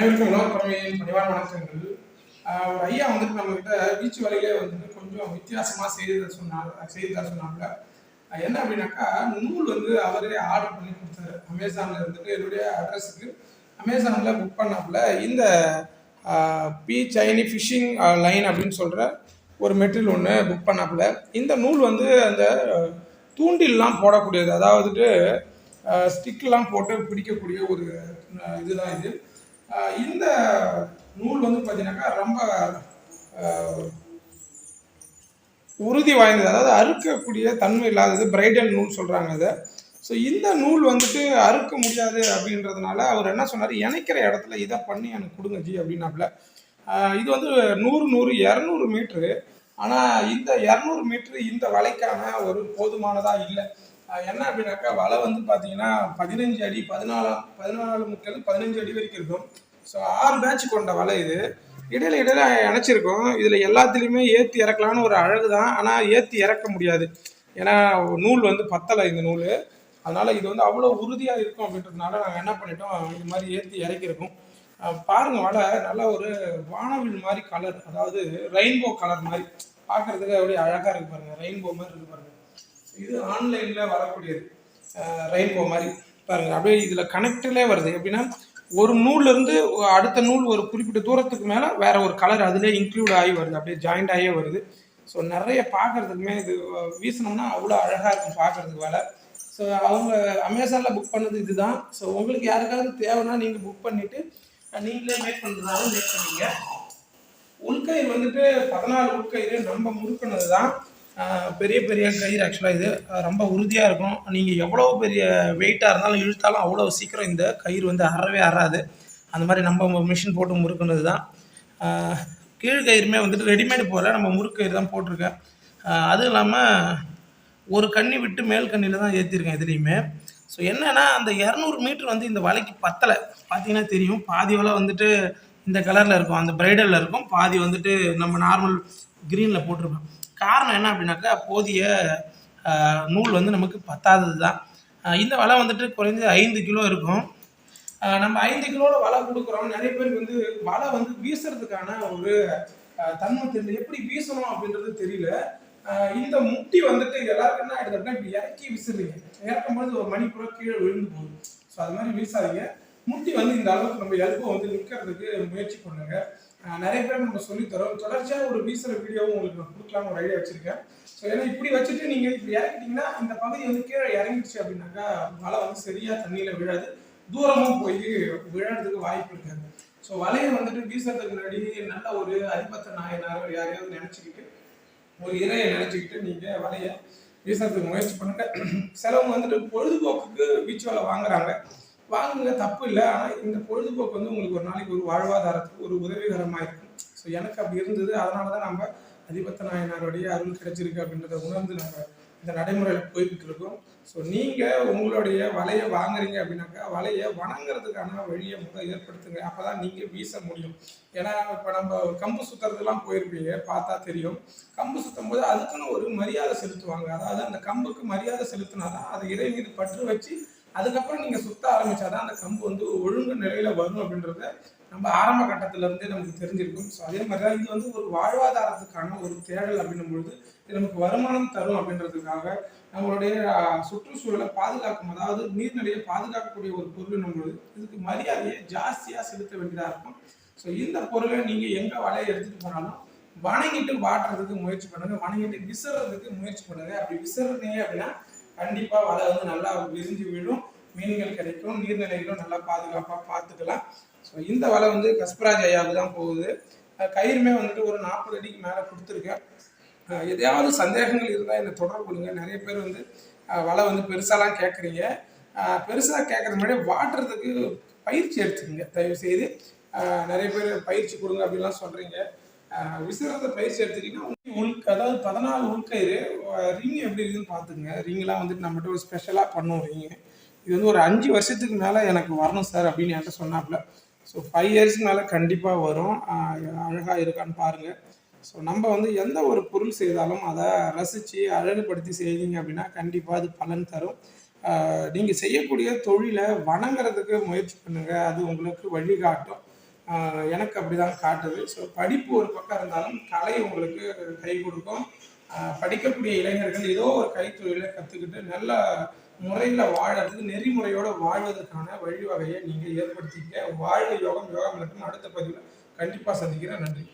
அனைவருக்கும் உணவு பறவையின் பணிவான வணக்கங்கள். ஒரு ஐயா வந்துட்டு நம்மகிட்ட வீச்சு வலையிலே வந்துட்டு கொஞ்சம் வித்தியாசமாக செய்து சொன்னாங்க செய்தா சொன்னாங்க. என்ன அப்படின்னாக்கா நூல் வந்து அவரே ஆர்டர் பண்ணி கொடுத்தாரு. அமேசான்ல இருந்துட்டு என்னுடைய அட்ரஸுக்கு. அமேசானில் புக் பண்ணாப்புல இந்த பி சைனி ஃபிஷிங் லைன் அப்படின்னு சொல்கிற ஒரு மெட்டீரியல் ஒன்று புக் பண்ணாப்புல. இந்த நூல் வந்து அந்த தூண்டில்லாம் போடக்கூடியது. அதாவதுட்டு ஸ்டிக்லாம் போட்டு பிடிக்கக்கூடிய ஒரு இதுதான் இது. இந்த நூல் வந்து பார்த்தீங்கன்னாக்கா ரொம்ப உறுதி வாய்ந்தது. அதாவது அறுக்கக்கூடிய தன்மை இல்லாதது பிரைடல் நூல் சொல்கிறாங்க அதை. ஸோ இந்த நூல் வந்துட்டு அறுக்க முடியாது அப்படின்றதுனால அவர் என்ன சொன்னார்? இணைக்கிற இடத்துல இதை பண்ணி எனக்கு கொடுங்க ஜி அப்படின்னாப்புல. இது வந்து நூறு நூறு இரநூறு மீட்ரு. ஆனால் இந்த இரநூறு மீட்ரு இந்த வலைக்கான ஒரு போதுமானதாக இல்லை. என்ன அப்படின்னாக்கா வலை வந்து பார்த்தீங்கன்னா பதினஞ்சு அடி பதினாலு பதினாலு முக்கியம் பதினஞ்சு அடி வரைக்கும் இருக்கும். ஸோ ஆறு பேட்ச் கொண்ட வலை இது. இடையில இடையில இணைச்சிருக்கோம் இதில் எல்லாத்துலேயுமே ஏற்றி இறக்கலான்னு ஒரு அழகு தான் ஆனால் ஏற்றி இறக்க முடியாது. ஏன்னா நூல் வந்து பத்தலை இந்த நூல். அதனால் இது வந்து அவ்வளோ உறுதியாக இருக்கும் அப்படின்றதுனால நாங்கள் என்ன பண்ணிட்டோம் இது மாதிரி ஏற்றி இறக்கியிருக்கோம். பாருங்கள் வலை நல்ல ஒரு வானவில் மாதிரி கலர் அதாவது ரெயின்போ கலர் மாதிரி. பார்க்குறதுக்கு அப்படியே அழகாக இருக்கு பாருங்கள் ரெயின்போ மாதிரி இருக்கு இது ஆன்லைனில் வரக்கூடியது. ரெயின்போ மாதிரி. பாருங்கள் அப்படியே இதில் கனெக்டிலே வருது. எப்படின்னா ஒரு நூல்லேருந்து அடுத்த நூல் ஒரு குறிப்பிட்ட தூரத்துக்கு மேலே வேற ஒரு கலர் அதிலே இன்க்ளூட் ஆகி வருது. அப்படியே ஜாயிண்ட் ஆகியே வருது. ஸோ நிறைய பார்க்கறதுக்குமே இது அஹ், வீசினோம்னா அவ்வளோ அழகாக இருக்கும் பார்க்குறதுக்கு வேலை. ஸோ அவங்க அமேசானில் புக் பண்ணது இதுதான். ஸோ உங்களுக்கு யாருக்காவது தேவைன்னா நீங்கள் புக் பண்ணிவிட்டு நீங்களே மேக் பண்ணுறதாலும் மேக் பண்ணீங்க. உள்கயிறு வந்துட்டு பதினாலு உள்கயிறு நம்ம முறுக்கினது தான் பெரிய பெரிய கயிறு ஆக்சுவலாக இது. ரொம்ப உறுதியாக இருக்கும் நீங்கள் எவ்வளோ பெரிய வெயிட்டாக இருந்தாலும் இழுத்தாலும் அவ்வளோ சீக்கிரம் இந்த கயிறு வந்து அறவே அறாது. அந்த மாதிரி நம்ம மிஷின் போட்டு முறுக்குனது தான். அஹ் கீழ் கயிறுமே வந்துட்டு ரெடிமேடு போல் நம்ம முறுக்கயிறு தான் போட்டிருக்கேன். அதுவும் இல்லாமல் ஒரு கண்ணி விட்டு மேல் கண்ணியில் தான் ஏற்றிருக்கேன் இதுலேயுமே ஸோ என்னென்னா அந்த இரநூறு மீட்ரு வந்து இந்த வலைக்கு பத்தலை. பார்த்தீங்கன்னா தெரியும். பாதி வலை வந்துட்டு இந்த கலரில் இருக்கும். அந்த பிரைடலில் இருக்கும். பாதி வந்துட்டு நம்ம நார்மல் க்ரீனில் போட்டிருப்போம். காரணம் என்ன அப்படின்னாக்கா போதிய நூல் வந்து நமக்கு பத்தாதது தான் இந்த வலை வந்துட்டு குறைஞ்சது ஐந்து கிலோ இருக்கும். நம்ம ஐந்து கிலோவில் வலை கொடுக்குறோம். நிறைய பேருக்கு வந்து வலை வந்து வீசுறதுக்கான ஒரு தன்மை தெரியல. எப்படி வீசணும் அப்படின்றது தெரியல. இந்த முட்டி வந்துட்டு எல்லாருக்கும் என்ன ஆயிடுது இப்படி இறக்கி விசிறீங்க. இறக்கும் பொழுது ஒரு மணி கீழே விழுந்து போகுது. ஸோ அது மாதிரி வீசாதீங்க. முட்டி வந்து இந்த அளவுக்கு நம்ம எல்போ வந்து நிற்கிறதுக்கு முயற்சி பண்ணுங்க. நிறைய பேர் நம்ம சொல்லித் தரோம் தொடர்ச்சியாக ஒரு வீசுகிற வீடியோவும் உங்களுக்கு நான் கொடுக்கலாம்னு ஒரு ஐடியா வச்சிருக்கேன். ஸோ ஏன்னா இப்படி வச்சுட்டு நீங்கள் இப்படி இறக்கிட்டீங்கன்னா இந்த பகுதி வந்து கீழே இறங்கிடுச்சு அப்படின்னாக்கா வலை வந்து சரியாக தண்ணியில் விழாது. தூரமும் போய் விழறதுக்கு வாய்ப்பு இருக்காது. ஸோ வலையை வந்துட்டு வீசுறதுக்கு முன்னாடி நல்ல ஒரு அதிபத்த நாயனாரோ யாரையாவது நினச்சிக்கிட்டு ஒரு இறையை நினச்சிக்கிட்டு நீங்கள் வலையை வீசுறதுக்கு முயற்சி பண்ணுங்க. சிலவங்க வந்துட்டு பொழுதுபோக்குக்கு பீச் வலை வாங்குறாங்க. வாங்குங்க தப்பு இல்லை. ஆனால் இந்த பொழுதுபோக்கு வந்து உங்களுக்கு ஒரு நாளைக்கு ஒரு வாழ்வாதாரத்துக்கு ஒரு உதவிகரமாக இருக்கும். ஸோ எனக்கு அப்படி இருந்தது. அதனால தான் நம்ம அதிபத்த நாயனாருடைய அருள் கிடைச்சிருக்கு அப்படின்றத உணர்ந்து நம்ம இந்த நடைமுறையில் போய்கிட்டு இருக்கோம். ஸோ நீங்கள் உங்களுடைய வலையை வாங்குறீங்க அப்படின்னாக்கா வலையை வணங்குறதுக்கான வழியை முதல் ஏற்படுத்துங்க. அப்போ தான் நீங்கள் வீச முடியும். ஏன்னா இப்போ நம்ம கம்பு சுற்றுறதுலாம் போயிருப்பீங்க. பார்த்தா தெரியும். கம்பு சுற்றும் போது அதுக்குன்னு ஒரு மரியாதை செலுத்துவாங்க. அதாவது அந்த கம்புக்கு மரியாதை செலுத்தினா தான் அதை இறை மீது பற்று வச்சு அதுக்கப்புறம் நீங்கள் சுத்த ஆரம்பிச்சாதான் அந்த கம்பு வந்து ஒழுங்கு நிலையில் வரும் அப்படின்றத நம்ம ஆரம்ப கட்டத்துல இருந்தே நமக்கு தெரிஞ்சிருக்கும். ஸோ அதே மாதிரி தான் இது வந்து ஒரு வாழ்வாதாரத்துக்கான ஒரு தேடல் அப்படின்னும் பொழுது இது நமக்கு வருமானம் தரும் அப்படின்றதுக்காக நம்மளுடைய சுற்றுச்சூழலை பாதுகாக்கும் அதாவது நீர்நிலையை பாதுகாக்கக்கூடிய ஒரு பொருள் பொழுது இதுக்கு மரியாதையை ஜாஸ்தியாக செலுத்த வேண்டியதாக இருக்கும். ஸோ இந்த பொருளை நீங்கள் எங்கே வலையை எடுத்துகிட்டு போனாலும் வணங்கிட்டு வாட்டுறதுக்கு முயற்சி பண்ணுங்க வணங்கிட்டு விசுறதுக்கு முயற்சி பண்ணுங்க. அப்படி விசுறீங்க அப்படின்னா கண்டிப்பாக வலை வந்து நல்லா விரிஞ்சு விழும். மீன்கள் கிடைக்கும் நீர்நிலைகளும் நல்லா பாதுகாப்பாக பார்த்துக்கலாம். ஸோ இந்த வலை வந்து கஸ்பராஜ் ஐயாவுக்கு தான் போகுது. கயிறுமே வந்துட்டு ஒரு நாற்பது அடிக்கு மேலே கொடுத்துருக்கேன் எதையாவது சந்தேகங்கள் இருந்தால் என்னை தொடர்பு கொடுங்க. நிறைய பேர் வந்து வலை வந்து பெருசாலாம் கேட்குறீங்க. பெருசாக கேட்குறது முன்னாடி வாட்டுறதுக்கு பயிற்சி எடுத்துக்கோங்க. தயவு செய்து நிறைய பேர் பயிற்சி கொடுங்க அப்படின்லாம் சொல்கிறீங்க விசிறத பயிற்சி எடுத்துட்டீங்கன்னா உள்க அதாவது பதினாலு உள்கயிறு ரிங் எப்படி இருக்குன்னு பார்த்துங்க ரிங்லாம் வந்துட்டு நம்மகிட்ட ஒரு ஸ்பெஷலாக பண்ணுவோம் ரிங்கு இது வந்து ஒரு அஞ்சு வருஷத்துக்கு மேலே எனக்கு வரணும் சார் அப்படின்னு என்கிட்ட சொன்னாப்புல. ஸோ ஃபைவ் இயர்ஸ்க்கு மேலே கண்டிப்பாக வரும். அழகாக இருக்கான்னு பாருங்கள் ஸோ நம்ம வந்து எந்த ஒரு பொருள் செய்தாலும் அதை ரசித்து அழகுபடுத்தி செய்தீங்க அப்படின்னா கண்டிப்பாக அது பலன் தரும். நீங்கள் செய்யக்கூடிய தொழிலை வணங்குறதுக்கு முயற்சி பண்ணுங்கள் அது உங்களுக்கு வழிகாட்டும். எனக்கு அப்படிதான் காட்டுது. ஸோ படிப்பு ஒரு பக்கம் இருந்தாலும் கலை உங்களுக்கு கை கொடுக்கும். படிக்கக்கூடிய இளைஞர்கள் ஏதோ ஒரு கைத்தொழிலை கற்றுக்கிட்டு நல்ல முறையில் வாழறதுக்கு நெறிமுறையோடு வாழ்வதற்கான வழிவகையை நீங்கள் ஏற்படுத்திக்க. வாழ்வு யோகம் யோகம் மற்றும் அடுத்த பதிவில் கண்டிப்பாக சந்திக்கிறேன். நன்றி.